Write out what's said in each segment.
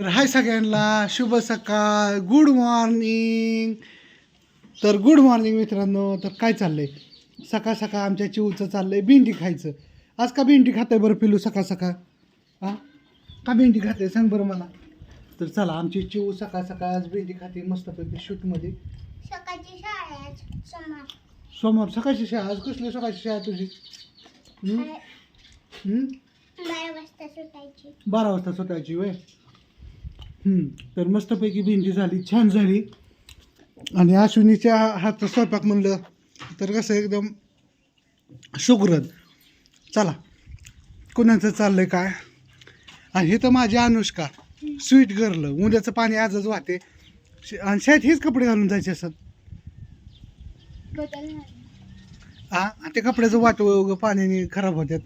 तर हाय सगळ्यांना शुभ सकाळ गुड मॉर्निंग तर गुड मॉर्निंग मित्रांनो तर काय चाललंय? सकाळ सकाळ आमच्या चिवचं चाललंय भेंडी खायचं. आज का भेंडी खाताय बरं पिलू सकाळ सकाळ? हां का भेंडी खाते सांग बरं मला. तर चला आमची चिव सकाळ सकाळ आज भेंडी खाते मस्तपैकी शूटमध्ये. सकाळची शाळा आहे आज सोमवार. सोमवार सकाळची शाळा? आज कसली सकाळची शाळा तुझी? बारा वाजता सुटायची. वय तर मस्तपैकी भेंडी झाली छान झाली. आणि अश्विनीच्या हातचा स्वयंपाक म्हणलं तर कसं एकदम सुगरद चला कुणाचं चाललंय काय? आणि हे तर माझी अनुष्का स्वीट गर्ल. उद्याचं पाणी आजच वाहते. श- आणि शाळेत हेच कपडे घालून जायचे असत. बदल हा ते कपड्याचं वाट पाण्याने खराब होतात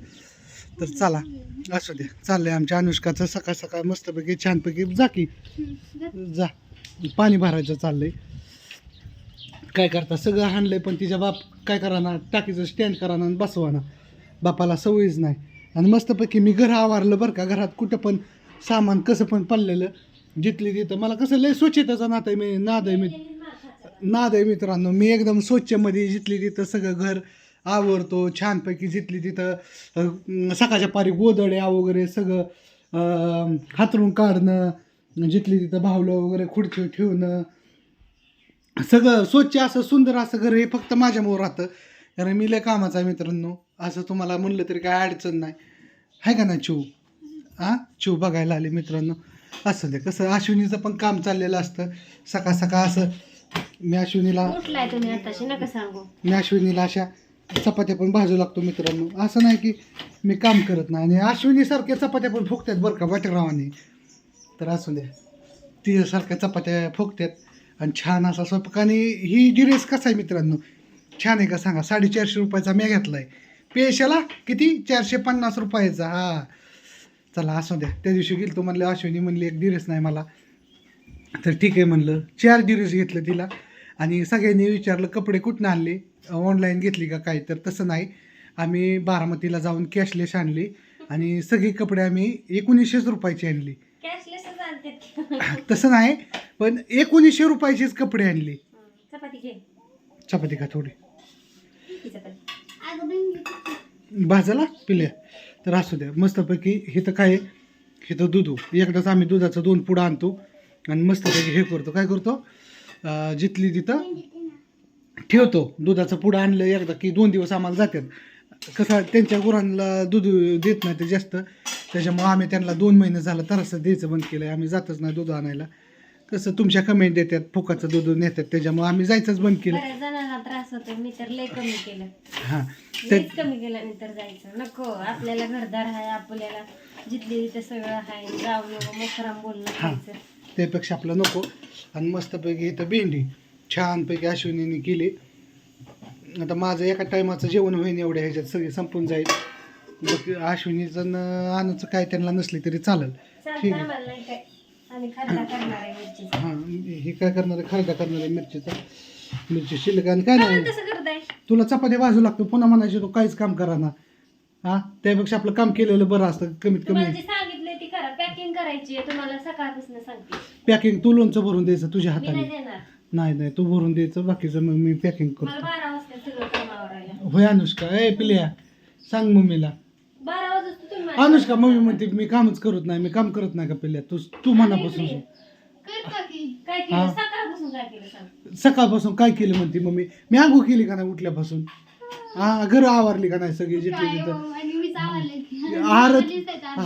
तर चला असू द्या चाललंय आमच्या अनुष्काचं सकाळ सकाळ मस्तपैकी छानपैकी जा की. जा. पाणी भरायचं चाललंय. काय करता? सगळं हाणलंय पण तिच्या बाप काय कराना? टाकीचं स्टँड कराना आणि बसवाना. बापाला सवयच नाही. आणि मस्तपैकी मी घर आवारलं बरं का? घरात कुठं पण सामान कसं पण पडलेलं. जिथली तिथं. मला कसं लय स्वच्छतेचा नाद आहे मी नाद आहे मी नाद आहे मित्रांनो. मी एकदम स्वच्छमध्ये जिथली तिथं सगळं घर आवरतो छानपैकी जिथली तिथं सकाळच्या पारी गोदड्या वगैरे सगळं हातरून काढणं जिथली तिथं भावलं वगैरे खुर्ची ठेवणं. सगळं स्वच्छ असं सुंदर असं घर हे फक्त माझ्यामुळं राहतं. कारण मी लय कामाचा आहे मित्रांनो. असं तुम्हाला म्हणलं तरी काय अडचण नाही. आहे का ना चिव हां चिव बघायला आले मित्रांनो. असं दे कसं अश्विनीचं पण काम चाललेलं असतं. सकाळ सकाळ असं मी अश्विनीला मी अश्विनीला अशा चपात्या पण भाजू लागतो मित्रांनो. असं नाही की मी काम करत नाही. आणि अश्विनीसारख्या चपात्या पण फुकतात बरं का वाटेरावाने. तर असू द्या. तिच्यासारख्या चपात्या फुकतात आणि छान असा स्वपकाने ही ड्रेस कसा आहे मित्रांनो? छान आहे का सांगा? साडेचारशे रुपयाचा मी घेतला आहे पेशाला किती? चारशे पन्नास रुपयाचा. हा. चला असू द्या. त्या दिवशी गेलो म्हणलं अश्विनी म्हणली एक ड्रेस नाही मला. तर ठीक आहे म्हणलं. चार ड्रेस घेतलं तिला. आणि सगळ्यांनी विचारलं कपडे कुठनं आणले? ऑनलाईन घेतली का काय? तर तसं नाही. आम्ही बारामतीला जाऊन कॅशलेस आणली आणि सगळी कपडे आम्ही एकोणीसशेच रुपयाची आणली. तसं नाही पण एकोणीसशे रुपयाचीच कपडे आणली. चपाती घे. चपाती का थोडी. भाजाला पिल्या. तर असू द्या मस्तपैकी हे तर काय हे तर दूध एकदाच आम्ही दुधाचं दोन पुढं आणतो आणि मस्तपैकी हे करतो. काय करतो? जिथली तिथं ठेवतो. दुधाचं पुढं आणलं एकदा की दोन दिवस आम्हाला जातात. कसं त्यांच्या गुरांना दूध देत नाही ते जास्त. त्याच्यामुळं आम्ही त्यांना दोन महिने झालं तरच द्यायचं बंद केलं आम्ही जातच नाही दूध आणायला. कसं तुमच्या कमेंट देतात फुकाचं दूध नेतात. त्याच्यामुळं आम्ही जायचंच बंद केलं. बऱ्याच जणांना त्रास होतो. मी तर लय कमी केलं. हां. ते लयच कमी केलं मी तर जायचं. नको. आपल्याला घरदार आहे आपल्याला जिथले तिथे सगळं आहे जाऊ नको मोखराम बोलणं हा. खायचं. त्यापेक्षा आपलं नको. आणि मस्तपैकी इथं भेंडी छानपैकी अश्विनीने केली. आता माझं एका टायमाचं जेवण होईन एवढ्या ह्याच्यात सगळी संपून जाईल. मग अश्विनीचं आणायचं काय त्यांना नसली तरी चालेल. ठीक आहे. हां हे काय करणार आहे? खरडा करणार आहे मिरचीचा. मिरची शिल्लक आणि काय नाही. तुला चपाती भाजू लागतो पुन्हा म्हणायचे तू काहीच काम करा ना. हां त्यापेक्षा आपलं काम केलेलं बरं असतं कमीत कमी जे सांगितलंय ती करा पॅकिंग करायची आहे तुम्हाला सकाळपासून सांगते. पॅकिंग तू लोणचं भरून द्यायचं तुझ्या मी नाही हाताने देणार. नाही नाही तू भरून द्यायचं बाकीचं मग मी पॅकिंग मला करतो. बारा वाजता सगळं कामावर आलं होय अनुष्का. ए पिल्या सांग मम्मीला. बारा वाजता तुम्ही माझ्या- अनुष्का मम्मी म्हणते मी कामच करत नाही मी काम करत नाही का पिल्या? तू तू मनापासून सांग. करता की. काय हा. केलं सकाळपासून काय केलं सांग? सकाळपासून काय केलं म्हणते मम्मी? मी आंघोळ केली का नाही उठल्यापासून? हा. घर आवरली का नाही सगळी काय तिथं हो, आणि मीच आवडले की आहार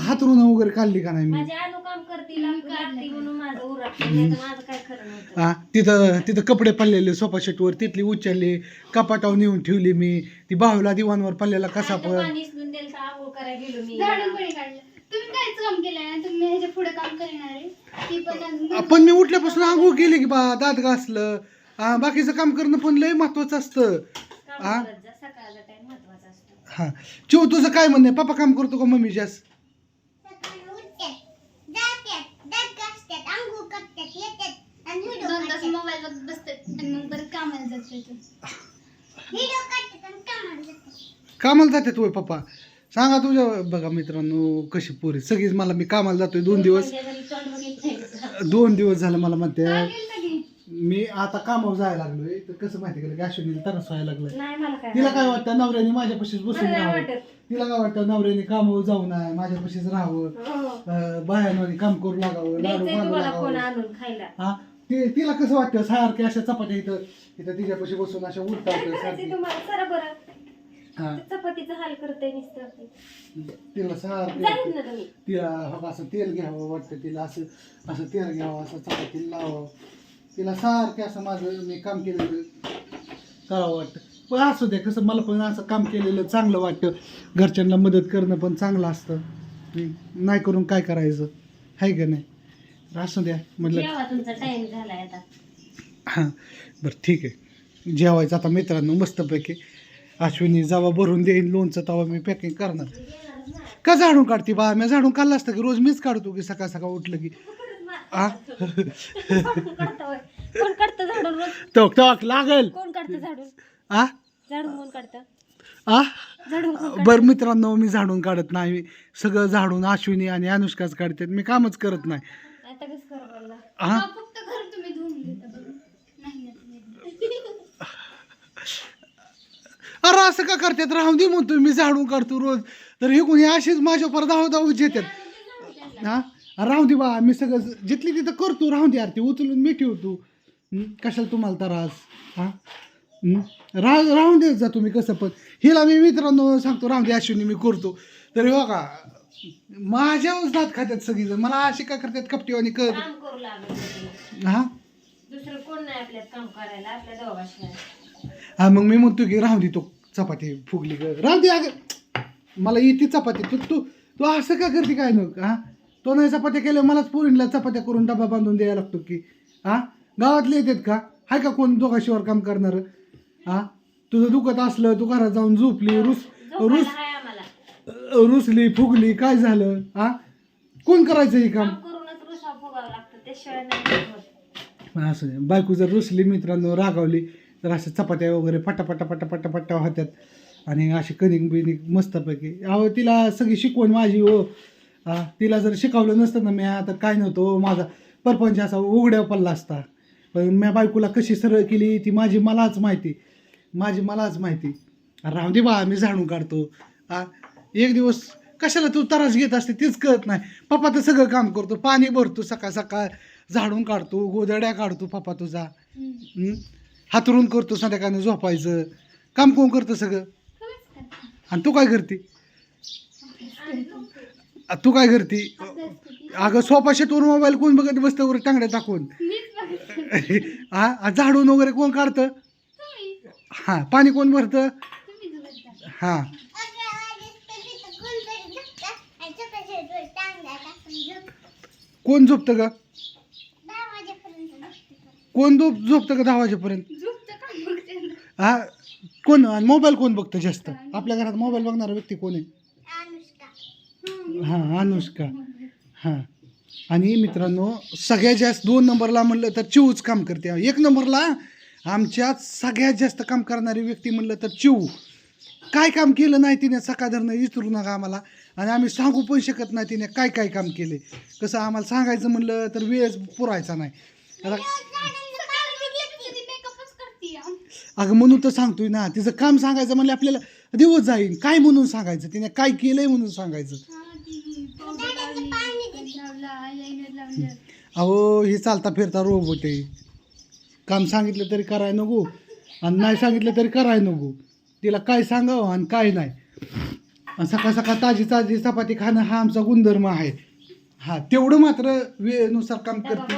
हातरून वगैरे काढली का नाही मी? माझे अनु काम करते लागते म्हणून माझं उरकते नाही तर माझं काय खरं नव्हतं. हा तिथं तिथं कपडे पडलेले सोफा सेटवर तिथली उचलली कपाटावर नेऊन ठेवली मी. ती बाहुला दिवाणवर पडलेला कसा आता पण पाणी इचलून दिलं तर आंघोळ करायला गेलो मी. झाडून कोणी काढलं? तुम्ही काहीच काम केलं नाही तुम्ही ह्याच्या पुढे काम करणार आहे ती पण अजून आपण मी उठल्यापासून आंघोळ केली की बा दात घासलं. हा, बाकीचं काम करणं पण लय महत्वाचं असतं. काम हा? करत जा सकाळचा टाइम महत्त्वाचा असतो हा. चिव तुझं काय म्हणणं आहे? पप्पा काम करतो का मम्मी जास्त? कामाला जाते तुझे पप्पा. सांगा तुझ्या बघा मित्रांनो कशी पोरी. सगळीच मला मी कामाला जातोय दोन दिवस? दोन दिवस झालं मला म्हणते. मी आता कामावर जायला लागलोय. तर कसं माहिती का अश्विनीला तरस व्हायला लागलं नाही मला काय तिला काय वाटतं नवऱ्याने माझ्यापाशीच बसून मला नाही राहावं? वाटत. तिला काय वाटतं नवऱ्याने कामावर जाऊ नये माझ्यापाशीच राहावं? हो. अं, बायांवर काम करू लागावं लाडू द्यायचंय बांधू तुम्हाला कोण लागावं आणून खायला? हा? ते तिला कसं वाटतं सारखे अशा चपात्या इथं इथं तिच्यापाशी बसून अशा काय उलटावतं करायचंय सारखी तुम्हाला सरा बरं. हा. ते चपातीचा हाल करतंय नुसतं तिला सारखं जाईल ना तुम्ही. तिला हो असं तेल घ्यावं वाटतं तिला असं असं तेल घ्यावं असं चपातीला लावावं. तिला सारखं असं माझं मी काम केलेलं करावं वाटतं. पण असू दे कसं मला पण असं काम केलेलं चांगलं वाटतं. घरच्यांना मदत करणं पण चांगलं असतं. नाही करून काय करायचं? आहे का नाही? तर असू द्या म्हटलं जेवा तुमचा टाइम झालाय आता. हां बरं ठीक आहे. जेवायचं आता मित्रांनो मस्तपैकी. अश्विनी जेव्हा भरून देईन लोणचं तेव्हा मी पॅकिंग करणार. का झाडून काढते बा? मी झाडून काढलं असतं की रोज मीच काढतो की सकाळ सकाळ उठलं की? आ? कोण काढतं होय? कोण काढतं झाडून रोज टोक टोक लागेल. कोण काढतं झाडून? आ? झाडून कोण काढतं? आ? झाडून कोण बरं मित्रांनो मी झाडून काढत नाही. सगळं झाडून अश्विनी आणि अनुष्काच काढतात. मी कामच करत नाही. काढतं आता कसं करू बोलला हा फक्त घर तुम्ही धुवून घेता बघ. नाही ना तुम्ही. अरे असं का करतात? राहून दे म्हणतो मी झाडून काढतो रोज. तर हे कोणी अशीच माझ्या धाव धावूच येतात हा? राहू दे बा मी सगळं जिथली तिथं करतो राहू दे आरती उचलून मी ठेवतो? कशाला तुम्हाला त्रास हा? हं? राह राहून देत जा तुम्ही कसं पण. हिला मी मित्रांनो सांगतो राहू दे अश्विनी मी करतो. तरी हो का माझ्यावर दात खात्यात सगळीजण. मला अशी का करतात कपटीवाणी कर. काम करू लागलं हा? दुसरं कोण नाही आपल्यात काम करायला आपल्या दोघांशिवाय हा मग मी म्हणतो की राहू दे तो चपाती फुगली ग राहू दे अगं. मला येते चपाती. तू तू तू असं का करते काय नको हा? तो नाही चपात्या केल्या मलाच पोरींला चपात्या करून डबा बांधून द्यायला लागतो की. हा? गावातले येतात का? हाय का कोण दोघाशिवर काम करणार? हा? तुझं दुखत असलं तू घरात जाऊन झोपली रुस रुस रुसली फुगली काय झालं? हा? कोण करायचं हे काम? असं नाही बायको जर रुसली मित्रांनो रागावली तर अशा चपात्या वगैरे पटा पटा पटा पटा पट्टा होत्यात. आणि अशी कणिक बिनिक मस्तपैकी. अहो तिला सगळी शिकवण माझी हो. हा तिला जर शिकवलं नसतं ना मी आता काय नव्हतं माझा परपंच असा उघड्या पडला असता. पण मी बायकोला कशी सरळ केली ती माझी मलाच माहिती. माझी मलाच माहिती. राहू दे बा मी झाडून काढतो. हा एक दिवस कशाला तू त्रास घेत असते तीच कळत नाही. पप्पा तर सगळं काम करतो पाणी भरतो सकाळ सकाळ झाडून काढतो गोदड्या काढतो पप्पा तुझा? हातरून करतो संध्याकाळनं झोपायचं. काम कोण करतं सगळं? आणि तू काय करते? आ, तू काय करते? अगं सोफा शेतवर मोबाईल कोण बघत बसतं वर टांगड्या टाकून? हा आ, झाडून वगैरे कोण काढतं? हा पाणी कोण भरतं? हा. कोण झोपतं का झोपतं. कोण झोप झोपतं का दहा वाजेपर्यंत? झोपतं का? मग ते? हा कोण मोबाईल कोण बघतं जास्त? आपल्या घरात मोबाईल बघणारा व्यक्ती कोण आहे? हां अनुष्का. हां. आणि मित्रांनो सगळ्यात जास्त दोन नंबरला म्हणलं तर चिवच काम करते. एक नंबरला आमच्यात सगळ्यात जास्त काम करणारी व्यक्ती म्हणलं तर चिव काय काम केलं नाही तिने सकाळधरनं विचारू नका आम्हाला. आणि आम्ही सांगू पण शकत नाही तिने काय काय काम केले. कसं आम्हाला सांगायचं म्हणलं तर वेळच पुरायचा नाही. आता अगं म्हणून तर सांगतोय ना तिचं काम सांगायचं म्हणलं आपल्याला दिवस जाईल काय म्हणून सांगायचं? तिने काय केलंय म्हणून सांगायचं. अहो हे चालता फिरता रोबोट आहे. काम सांगितलं तरी कराय नको आणि नाही सांगितलं तरी कराय नको. तिला काय सांगावं आणि काय नाही. आणि सकाळ सकाळ ताजी ताजी चपाती खाणं हा आमचा गुणधर्म आहे. हा तेवढं मात्र वेळेनुसार काम करते.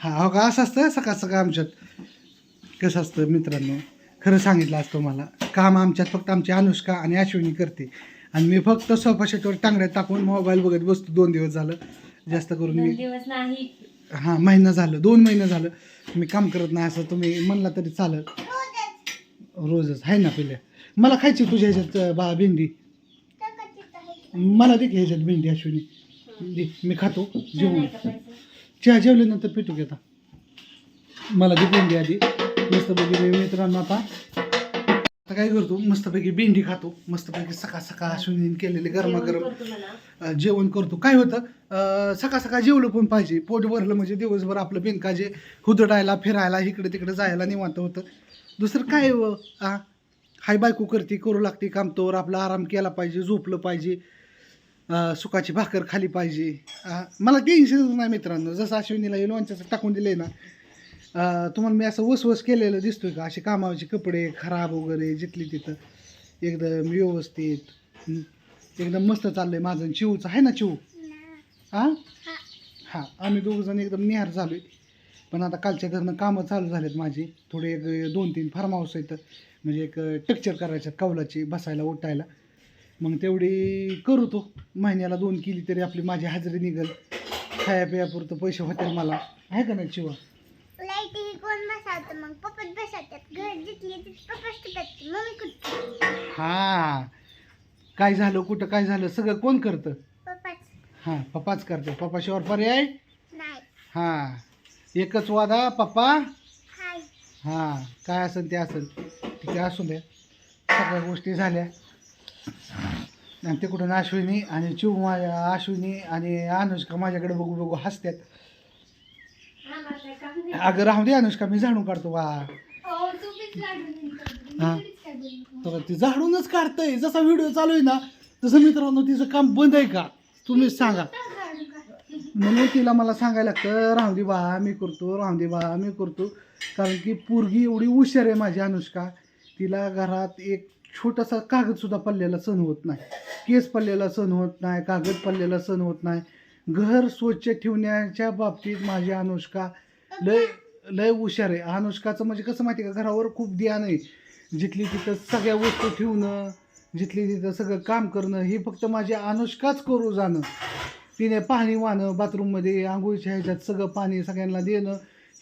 हा हो का? असं असतं सकाळ सकाळ आमच्यात. कसं असतं मित्रांनो? खरं सांगितलं असतं मला. काम आमच्यात फक्त आमची अनुष्का आणि अश्विनी करते. आणि मी फक्त सोफा शेटवर टांगड्यात टाकून मोबाईल बघत बसतो. दोन दिवस झालं. जास्त करून दोन मी दिवस नाही. हां महिना झालं. दोन महिने झालं. मी काम करत नाही असं तुम्ही म्हणला तरी चालत रोजच. आहे ना पहिल्या मला खायची तुझ्या ह्याच्यात अं, बा भेंडी. मला दे की ह्याच्यात भेंडी अश्विनी. दे मी खातो. पैसे? चहा जेवल्यानंतर पिटू घेता मला दे भेंडी आधी. मस्तपैकी मी मित्रांनो आता आता काय करतो? मस्तपैकी भेंडी खातो. मस्तपैकी सकाळ सकाळ अश्विनी केलेले गरमागरम अ, जेवण करतो. काय होतं? अ, सकाळ सकाळ जेवलं पण पाहिजे. पोट भरलं म्हणजे दिवसभर आपलं बिनकाजे हुदडायला फिरायला इकडे तिकडे जायला निवांत होतं. दुसरं काय व, आ? हाय बायको करते करू लागते काम तोवर आपला आराम केला पाहिजे झोपलं पाहिजे. अ, सुखाची भाकर खाली पाहिजे. अ, मला टेन्शन नाही मित्रांनो. जसं अश्विनीला हे लोणच्याचं टाकून दिलंय ना तुम्हाला मी असं वसवस केलेलं दिसतोय का? असे कामाचे कपडे खराब वगैरे जिथली तिथं. एकदम व्यवस्थित. एकदम मस्त चाललंय माझं चिवचं आहे ना चिव हा? हा. आम्ही दोघ जण एकदम निहार झालो आहे पण आता कालच्या घरनं कामं चालू झालेत माझी. थोडे एक दोन तीन फार्म हाऊस आहेत. म्हणजे एक टेक्चर करायच्यात कौलाची बसायला उठायला. मग तेवढी करू तो महिन्याला दोन केली तरी आपली माझी हजेरी निघल. खाया पियापुरतं पैसे होतील मला. आहे का नाही चिवा? कोण बसावतं मग? पप्पाच बसवतात. घर जिथली तिथे पप्पाच टिकत मम्मी कुठं? हा. काय झालं? कुठं काय झालं? सगळं कोण करतं? पप्पाच. हां पप्पाच करते. पप्पाशिवाय पर्याय? नाही. हां. एकच वादा पप्पा? हाय. हां. काय असेल ते असेल. आहे असू द्या. सगळ्या गोष्टी झाल्या. आणि तिकडून अश्विनी आणि चिव माझ्या अश्विनी आणि अनुष्का माझ्याकडे बघू बघू हसतात आम्हाला काय काम नाही. अगं राहू दे अनुष्का मी झाडून काढतो वा. हा. तर ती झाडूनच काढतंय. जसा व्हिडिओ चालू आहे ना तसं मित्रांनो तिचं काम बंद आहे का? तुम्हीच सांगा. म्हणून तिला मला सांगायला लागतं राहू दे बा मी करतो राहू दे बा मी करतो. कारण की पोरगी एवढी हुशार आहे माझी अनुष्का. तिला घरात एक छोटासा कागदसुद्धा पडलेला सण होत नाही. केस पडलेला सण होत नाही कागद पडलेला सण होत नाही. घर स्वच्छ ठेवण्याच्या बाबतीत माझी अनुष्का लय लय हुशार आहे. अनुष्काचं म्हणजे कसं माहिती आहे का? घरावर खूप ध्यान आहे. जिथली तिथं सगळ्या वस्तू ठेवणं जिथली तिथं सगळं काम करणं हे फक्त माझी अनुष्काच करू जाणं. तिने पाणी वाहणं बाथरूममध्ये आंघोळीच्या ह्याच्यात सगळं पाणी सगळ्यांना देणं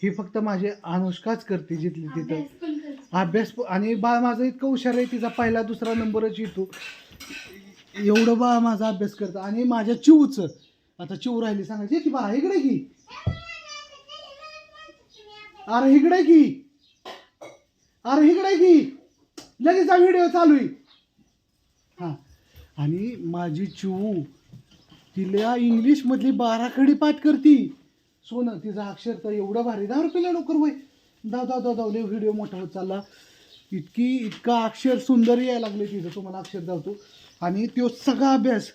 हे फक्त माझे अनुष्काच करते जिथली तिथं. अभ्यास आणि बाळ माझं इतकं हुशार आहे तिचा पहिला दुसरा नंबरच येतो. एवढं बाळ माझा अभ्यास करतं. आणि माझ्या चिवचं आता चिव राहिली सांगायची की बा इकडे की. अरे इकडे की. अरे इकडे की. लगेच व्हिडिओ चालू आहे. हां. आणि माझी चिवू तिला इंग्लिशमधली बारा खडी पाठ करती. सोनं तिचं अक्षर तर एवढं भारी दहा रुपयाला लवकर वय. दाव दाव दाव दाव व्हिडिओ मोठा होत चालला. इतकी इतका अक्षर सुंदर यायला लागले तिथं तुम्हाला अक्षर दावतो. आणि तो सगळा अभ्यास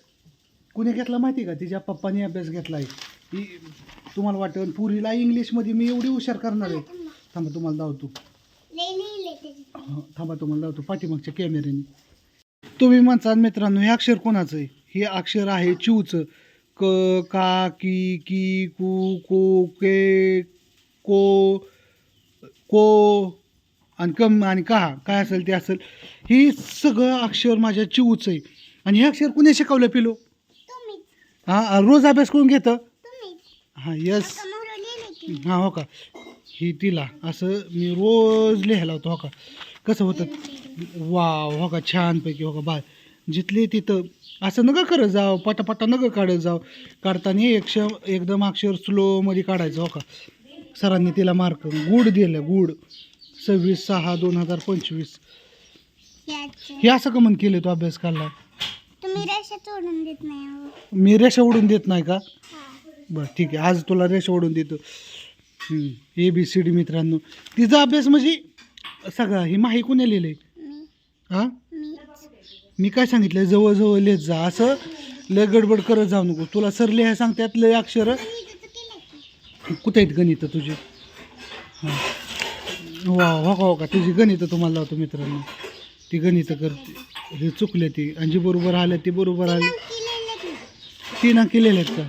कुणी घेतला माहिती का? तिच्या पप्पाने अभ्यास घेतला आहे तुम्हाला वाटेल पुरीला इंग्लिशमध्ये मी एवढी हुशार करणार आहे. थांबा तुम्हाला दावतो हं, थांबा तुम्हाला लावतो पाठीमागच्या कॅमेऱ्याने तुम्ही म्हणता मित्रांनो हे अक्षर कोणाचं आहे? हे अक्षर आहे चिवचं क का की की कू को के को को आणि कम आणि का काय असेल ते असेल. हे सगळं अक्षर माझ्या चिवचं आहे. आणि हे अक्षर कुणी शिकवलं पिलो? हां रोज अभ्यास करून घेतं? हां यस हां हो का? ही तिला असं मी रोज लिहायला होतो हो का? कसं होतं? वाव हो का? छानपैकी हो का? बा जिथले तिथं असं नका करत जाव पटापटा नका काढत जाव. काढताना एकश एकदम अक्षर स्लोमध्ये काढायचं हो का? सरांनी तिला मार्क गुड दिलं गुड. सव्वीस सहा दोन हजार पंचवीस. हे असं कमन केलं तो अभ्यास काढला. तुम्ही रेषा सोडून देत नाही अहो. मी रेषा ओढून देत नाही का? हा. बरं ठीक आहे. आज तुला रेषा ओढून देतो. ए बी सी डी मित्रांनो. तिचा अभ्यास म्हणजे सगळा ही माही कोणी लिहिलंय? मी. हां? मीच. मी काय सांगितलं जवळजवळ लिहित जा. असं लय गडबड करत जाऊ नको. तुला सर लिहाय सांगतात लय अक्षर. गणिताचं केलं की? कुठे आहेत गणितं तुझी? हां. वा हो का हो का तुझी गणितं तुम्हाला लावतो मित्रांनो. ती गणितं करते. हे चुकले ती. आणि जी बरोबर आले ती बरोबर आली. अंकी लिहिले तीन अंकी लिहिलेत का?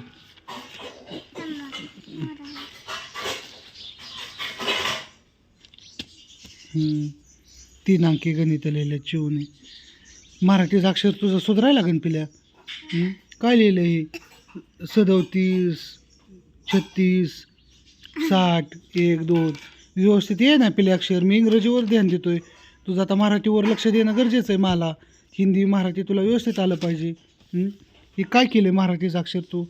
हम्म. तीन अंकी गणित लिहिले चिवने मराठीचं अक्षर तुझं सुधरायला लागेल पिल्या. काय लिहिलं हे? सदोतीस छत्तीस साठ एक दोन. व्यवस्थित ये ना पिल्या अक्षर. मी इंग्रजीवर ध्यान देतोय. तुझं आता मराठीवर लक्ष देणं गरजेचं आहे मला. हिंदी मराठी तुला व्यवस्थित आलं पाहिजे. हम्म. हे काय केलं मराठीचं अक्षर तू?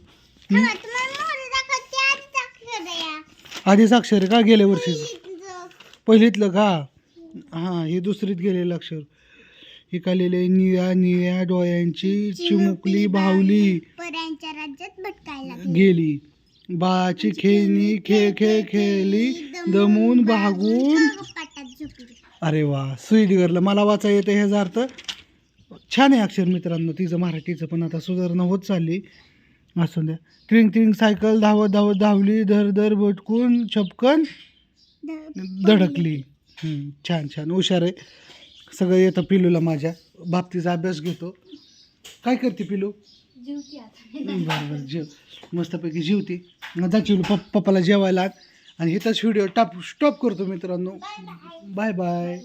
आधीच अक्षर का गेल्या वर्षीचं? पहिलीतलं. का? हां हे दुसरीत गेलेलं अक्षर. हे का लिहिले निळ्या निळ्या डोळ्यांची चिमुकली बाहुली पऱ्यांच्या राज्यात भटकायला लागली. गेली. बाळाची खेळणी खेळ खेळ खेळली दमून भागून. पाटात झोपली अरे वा सुईट गरलं मला वाचा येतं ह्याचा अर्थ छान आहे अक्षर मित्रांनो. तिचं मराठीचं पण आता सुधारणा होत चालली. असू द्या. ट्रिंग ट्रिंग सायकल धावत धावत धावली धर धर भटकून छपकन धडकली. छान छान. हुशार आहे. सगळं येतं पिलूला माझ्या. बाबतीचा अभ्यास घेतो. काय करते पिलू? जीवती आता. बरं बरं. जेव. मस्तपैकी जेवते. जा चिवलू पप पप्पाला जेवायला आण. इथंच व्हिडिओ टाप स्टॉप करतो मित्रांनो. Bye bye